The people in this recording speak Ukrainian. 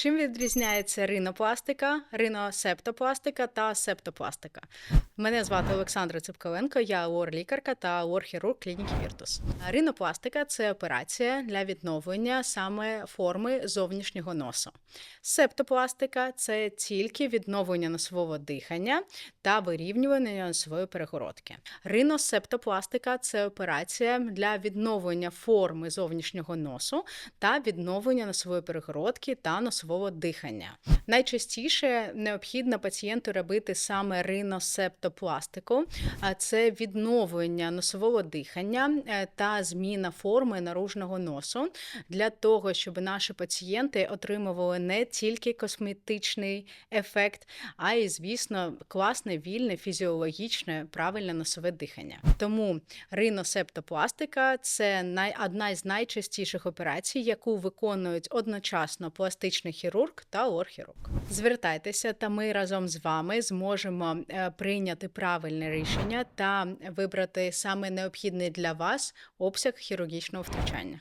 Чим відрізняється ринопластика, риносептопластика та септопластика? Мене звати Олександра Ципковенко, я лор-лікарка та лор-хірург клініки Віртус. Ринопластика це операція для відновлення саме форми зовнішнього носу. Септопластика це тільки відновлення носового дихання та вирівнювання носової перегородки. Риносептопластика це операція для відновлення форми зовнішнього носу та відновлення носової перегородки та носового дихання. Найчастіше необхідно пацієнту робити саме риносептопластику, а це відновлення носового дихання е, та зміна форми наружного носу для того, щоб наші пацієнти отримували не тільки косметичний ефект, а й, звісно, класне, вільне, фізіологічне, правильне носове дихання. Тому риносептопластика це одна з найчастіших операцій, яку виконують одночасно пластичний хірург та лор-хірург. Звертайтеся, та ми разом з вами зможемо е, прийняти правильне рішення та вибрати саме необхідний для вас обсяг хірургічного втручання.